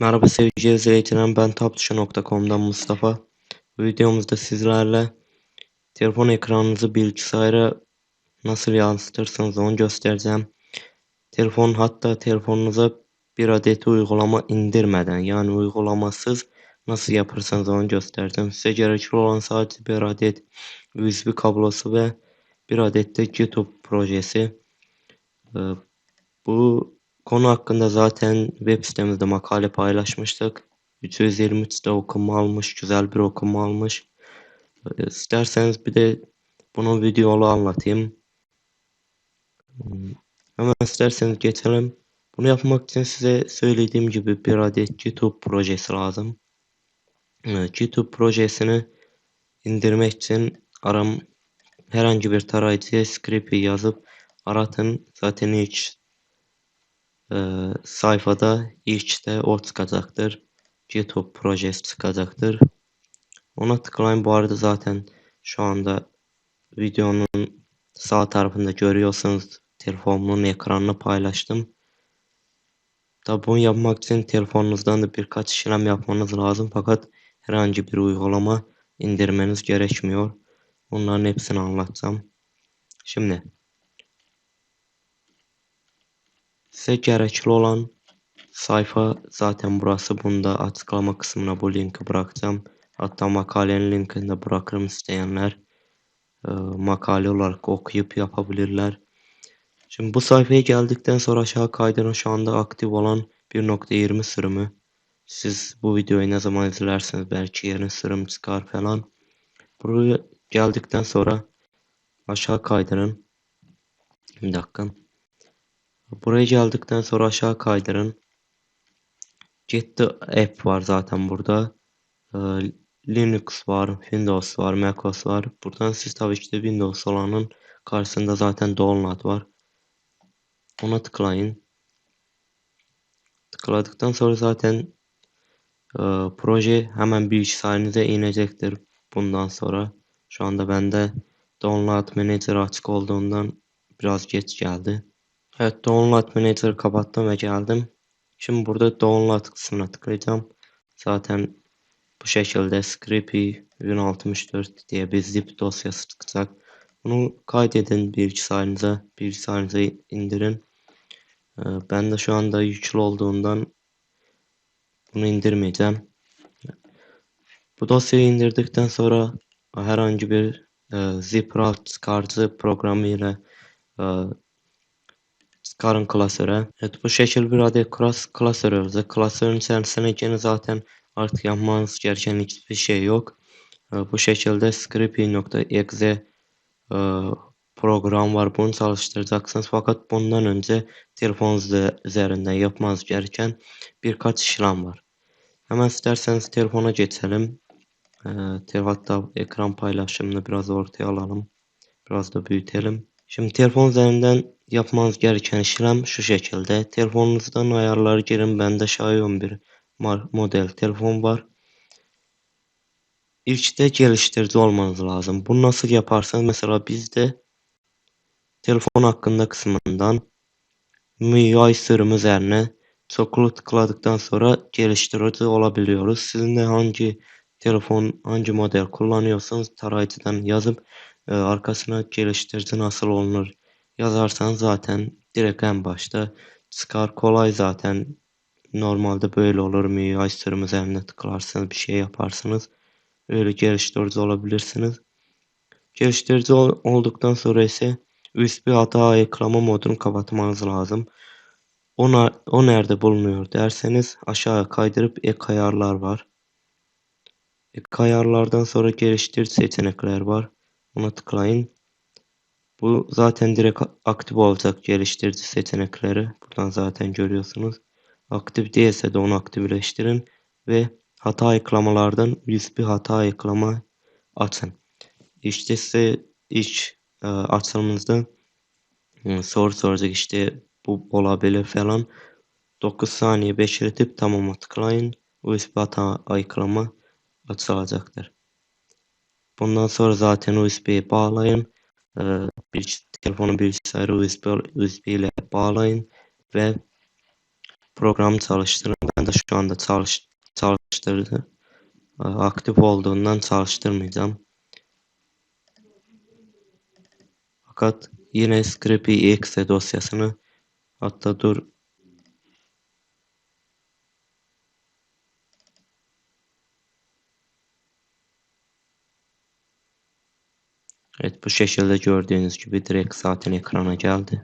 Merhaba sevgili izleyicilerim ben taptuşa.com'dan Mustafa. Bu videomuzda sizlerle telefon ekranınızı bilgisayara nasıl yansıtırsınız onu göstereceğim. Telefon hatta telefonunuza bir adet uygulama indirmeden yani uygulamasız nasıl yaparsınız onu göstereceğim. Size gerekli olan sadece bir adet USB kablosu ve bir adet de YouTube projesi. Ee, bu Konu hakkında zaten web sitemizde makale paylaşmıştık. 323 de okuma almış, güzel bir okuma almış. Ee, isterseniz bir de bunu videolu anlatayım. Hemen isterseniz geçelim. Bunu yapmak için size söylediğim gibi bir adet YouTube projesi lazım. Evet, YouTube projesini indirmek için aram herhangi bir tarayıcıya script'i yazıp aratın. Zaten hiç e, sayfada ilkte o çıkacaktır. YouTube projesi çıkacaktır. Ona tıklayın. Bu arada zaten şu anda videonun sağ tarafında görüyorsanız telefonumun ekranını paylaştım. Tabi bunu yapmak için telefonunuzdan da birkaç işlem yapmanız lazım. Fakat herhangi bir uygulama indirmeniz gerekmiyor. Onların hepsini anlatacağım. Şimdi Size gerekli olan sayfa zaten burası. Bunda açıklama kısmına bu linki bırakacağım. Hatta makalenin linkini de bırakırım isteyenler e, makale olarak okuyup yapabilirler. Şimdi bu sayfaya geldikten sonra aşağı kaydırın şu anda aktif olan 1.20 sürümü. Siz bu videoyu ne zaman izlersiniz belki yeni sürüm çıkar falan. Buraya geldikten sonra aşağı kaydırın. Bir dakika. Buraya geldikten sonra aşağı kaydırın. Get app var zaten burada. Ee, Linux var, Windows var, macOS var. Buradan siz tabii ki de Windows olanın karşısında zaten download var. Ona tıklayın. Tıkladıktan sonra zaten e, proje hemen bilgisayarınıza inecektir bundan sonra. Şu anda bende Download Manager açık olduğundan biraz geç geldi. Evet Download Manager'ı kapattım ve geldim. Şimdi burada Download kısmına tıklayacağım. Zaten bu şekilde Scrippy 1064 diye bir zip dosyası çıkacak. Bunu kaydedin bilgisayarınıza. Bilgisayarınıza indirin. Ee, ben de şu anda yüklü olduğundan bunu indirmeyeceğim. Bu dosyayı indirdikten sonra herhangi bir e, zip route çıkartıcı programı ile çıkarın klasöre. Evet bu şekil bir adet klas klasör örüyoruz. Klasörün içerisine gene zaten artık yapmanız gereken hiçbir şey yok. Bu şekilde scripting.exe e, program var. Bunu çalıştıracaksınız. Fakat bundan önce telefonunuz üzerinden yapmanız gereken birkaç işlem var. Hemen isterseniz telefona geçelim. Ee, hatta ekran paylaşımını biraz ortaya alalım. Biraz da büyütelim. Şimdi telefon üzerinden yapmanız gereken işlem şu şekilde. Telefonunuzdan ayarları girin. Bende Xiaomi bir model telefon var. İlk de geliştirici olmanız lazım. Bunu nasıl yaparsanız mesela bizde telefon hakkında kısmından MIUI sürüm üzerine çoklu tıkladıktan sonra geliştirici olabiliyoruz. Sizin de hangi telefon, hangi model kullanıyorsanız tarayıcıdan yazıp e, arkasına geliştirici nasıl olunur yazarsanız zaten direkt en başta çıkar. Kolay zaten. Normalde böyle olur MIUI sürüm üzerine tıklarsınız bir şey yaparsınız. Öyle geliştirici olabilirsiniz. Geliştirici ol olduktan sonra ise USB hata eklama modunu kapatmanız lazım. Ona, o nerede bulunuyor derseniz aşağıya kaydırıp ek ayarlar var. Ek ayarlardan sonra geliştir seçenekler var. Ona tıklayın bu zaten direkt aktif olacak geliştirici seçenekleri. Buradan zaten görüyorsunuz. Aktif değilse de onu aktifleştirin ve hata eklamalardan USB hata eklama açın. İşte size ilk e, açılımınızda e, soru soracak işte bu olabilir falan. 9 saniye bekletip tamam'a tıklayın. USB hata eklama açılacaktır. Bundan sonra zaten USB'ye bağlayın bir telefonu bilgisayarı USB, USB ile bağlayın ve program çalıştırın. Ben da şu anda çalış çalıştırdı. Aktif olduğundan çalıştırmayacağım. Fakat yine scripty exe dosyasını hatta dur Evet bu şekilde gördüğünüz gibi direkt zaten ekrana geldi.